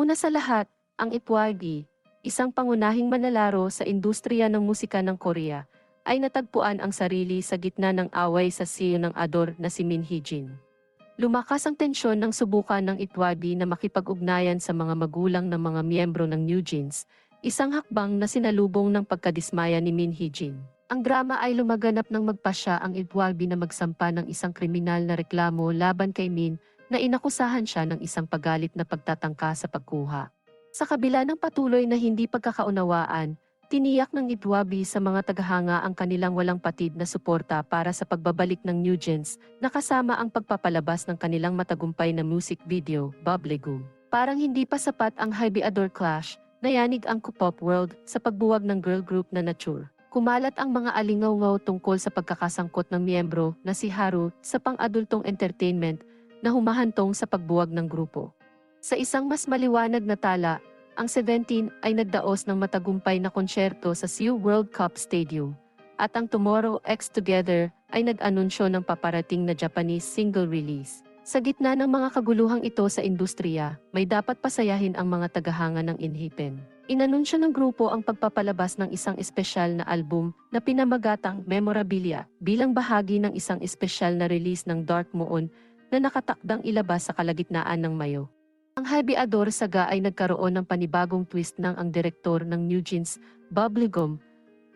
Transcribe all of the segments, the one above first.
Una sa lahat, ang Ipwagi, isang pangunahing manlalaro sa industriya ng musika ng Korea, ay natagpuan ang sarili sa gitna ng away sa CEO ng Ador na si Min Hee-jin. Lumakas ang tensyon ng subukan ng Itwabi na makipag-ugnayan sa mga magulang ng mga miyembro ng New Jeans, isang hakbang na sinalubong ng pagkadismaya ni Min Hee-jin. Ang drama ay lumaganap ng magpasya ang Itwabi na magsampa ng isang kriminal na reklamo laban kay Min na inakusahan siya ng isang pagalit na pagtatangka sa pagkuha. Sa kabila ng patuloy na hindi pagkakaunawaan, tiniyak ng Itwabi sa mga tagahanga ang kanilang walang patid na suporta para sa pagbabalik ng New Gens na kasama ang pagpapalabas ng kanilang matagumpay na music video, Bubblegum. Parang hindi pa sapat ang Hybe Adore Clash, nayanig ang K-pop world sa pagbuwag ng girl group na Nature. Kumalat ang mga alingaw-ngaw tungkol sa pagkakasangkot ng miyembro na si Haru sa pang-adultong entertainment na humahantong sa pagbuwag ng grupo. Sa isang mas maliwanag na tala, ang 17 ay nagdaos ng matagumpay na konsyerto sa Seoul World Cup Stadium, at ang Tomorrow X Together ay nag-anunsyo ng paparating na Japanese single release. Sa gitna ng mga kaguluhang ito sa industriya, may dapat pasayahin ang mga tagahanga ng Inhipen. Inanunsyo ng grupo ang pagpapalabas ng isang espesyal na album na pinamagatang Memorabilia bilang bahagi ng isang espesyal na release ng Dark Moon na nakatakdang ilabas sa kalagitnaan ng Mayo. Ang Hybe Ador Saga ay nagkaroon ng panibagong twist ng ang direktor ng New Jeans, Bubblegum.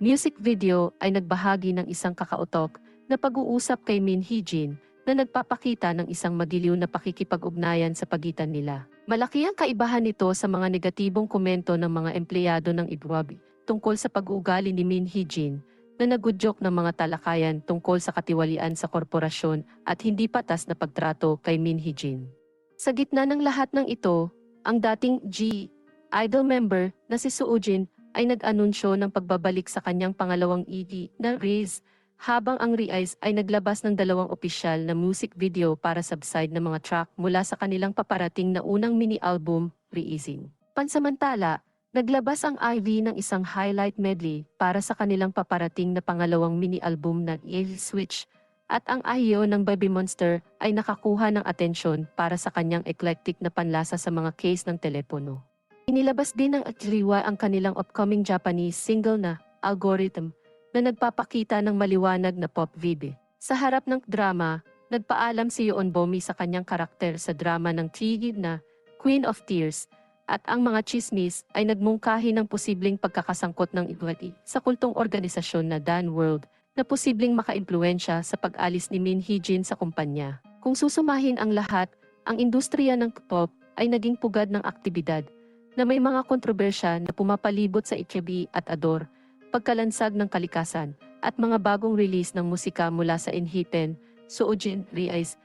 Music video ay nagbahagi ng isang kakautok na pag-uusap kay Min Hee-jin na nagpapakita ng isang magiliw na pakikipag-ugnayan sa pagitan nila. Malaki ang kaibahan nito sa mga negatibong komento ng mga empleyado ng Ibwabi tungkol sa pag-uugali ni Min Hee-jin na nagudyok ng mga talakayan tungkol sa katiwalian sa korporasyon at hindi patas na pagtrato kay Min Hee-jin. Sa gitna ng lahat ng ito, ang dating G idol member na si Suujin ay nag-anunsyo ng pagbabalik sa kanyang pangalawang EP na Riz habang ang Rice ay naglabas ng dalawang opisyal na music video para subside ng mga track mula sa kanilang paparating na unang mini-album, Reising. Pansamantala, naglabas ang IV ng isang highlight medley para sa kanilang paparating na pangalawang mini-album na Il Switch at ang ahyo ng Baby Monster ay nakakuha ng atensyon para sa kanyang eclectic na panlasa sa mga case ng telepono. Inilabas din ng Achiriwa ang kanilang upcoming Japanese single na Algorithm na nagpapakita ng maliwanag na pop vibe. Sa harap ng drama, nagpaalam si Yoon Bomi sa kanyang karakter sa drama ng Tigid na Queen of Tears at ang mga chismis ay nagmungkahi ng posibleng pagkakasangkot ng Igwati sa kultong organisasyon na Dan World na posibleng makaimpluensya sa pag-alis ni Min Hee-jin sa kumpanya. Kung susumahin ang lahat, ang industriya ng K-pop ay naging pugad ng aktibidad na may mga kontrobersya na pumapalibot sa Ikebi at Ador pagkalansag ng kalikasan, at mga bagong release ng musika mula sa Inhipen, Soojin, Riais,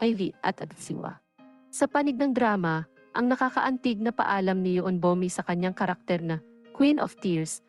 Ivy at Atsiwa. Sa panig ng drama, ang nakakaantig na paalam ni Yoon Bomi sa kanyang karakter na Queen of Tears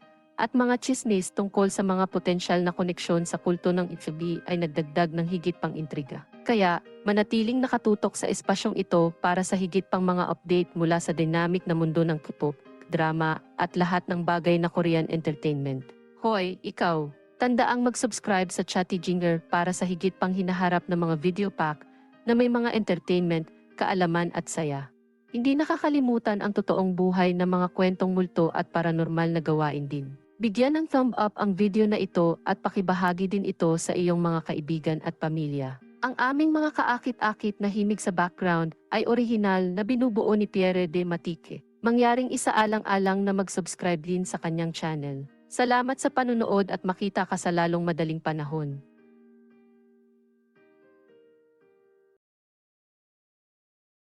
at mga chismis tungkol sa mga potensyal na koneksyon sa kulto ng Itsubi ay nagdagdag ng higit pang intriga. Kaya, manatiling nakatutok sa espasyong ito para sa higit pang mga update mula sa dynamic na mundo ng K-pop drama, at lahat ng bagay na Korean entertainment. Hoy, ikaw, tandaang mag-subscribe sa Chatty Jinger para sa higit pang hinaharap na mga video pack na may mga entertainment, kaalaman at saya. Hindi nakakalimutan ang totoong buhay ng mga kwentong multo at paranormal na gawain din. Bigyan ng thumb up ang video na ito at pakibahagi din ito sa iyong mga kaibigan at pamilya. Ang aming mga kaakit-akit na himig sa background ay orihinal na binubuo ni Pierre de Matique mangyaring isaalang-alang na mag-subscribe din sa kanyang channel. Salamat sa panunood at makita ka sa lalong madaling panahon.